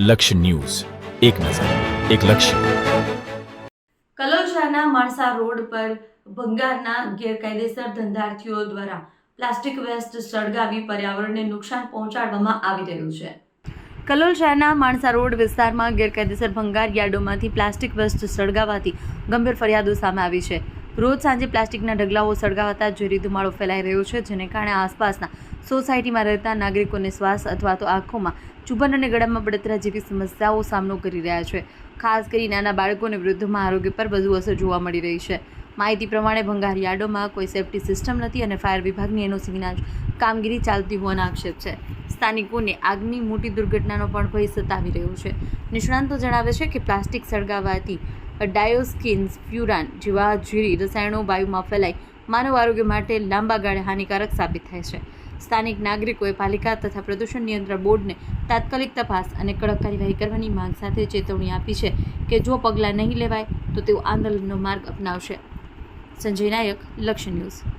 લક્ષ્ય ન્યૂઝ. એક નજર, એક લક્ષ્ય. કલોલ માણસા રોડ પર ભંગારના ગેરકાયદેસર ધંધાર્થીઓ દ્વારા પ્લાસ્ટિક વેસ્ટ સળગાવી પર્યાવરણને નુકસાન પહોંચાડવામાં આવી રહ્યું છે. કલોલ શહેરના માણસા રોડ વિસ્તારમાં ગેરકાયદેસર ભંગાર યાર્ડોમાંથી પ્લાસ્ટિક વેસ્ટ સળગાવવાથી ગંભીર ફરિયાદો સામે આવી છે. રોજ સાંજે પ્લાસ્ટિકના ઢગલાઓ સળગાવતા ઝેરી ધુમાડો ફેલાઈ રહ્યો છે, જેને કારણે આસપાસના સોસાયટીમાં રહેતા નાગરિકોને શ્વાસ અથવા તો આંખોમાં ચુંબન અને ગળામાં બળતરા જેવી સમસ્યાઓ સામનો કરી રહ્યા છે. ખાસ કરી નાના બાળકો અને વૃદ્ધોમાં આરોગ્ય પર વધુ અસર જોવા મળી રહી છે. માહિતી પ્રમાણે ભંગાર યાર્ડોમાં કોઈ સેફટી સિસ્ટમ નથી અને ફાયર વિભાગની એનઓસી વિના કામગીરી ચાલતી હોવાનો આક્ષેપ છે. સ્થાનિકોને આગની મોટી દુર્ઘટનાનો પણ ભય સતાવી રહ્યો છે. નિષ્ણાંતો જણાવે છે કે પ્લાસ્ટિક સળગાવવાથી ડાયોસ્કિન્સ ફ્યુરાન જેવા ઝેરી રસાયણો વાયુમાં ફેલાઈ માનવ આરોગ્ય માટે લાંબા ગાળે હાનિકારક સાબિત થાય છે. સ્થાનિક નાગરિકોએ પાલિકા તથા પ્રદૂષણ નિયંત્રણ બોર્ડને તાત્કાલિક તપાસ અને કડક કાર્યવાહી કરવાની માંગ સાથે ચેતવણી આપી છે કે જો પગલાં નહીં લેવાય, તો તેઓ આંદોલનનો માર્ગ અપનાવશે. સંજય નાયક, લક્ષ્ય ન્યૂઝ.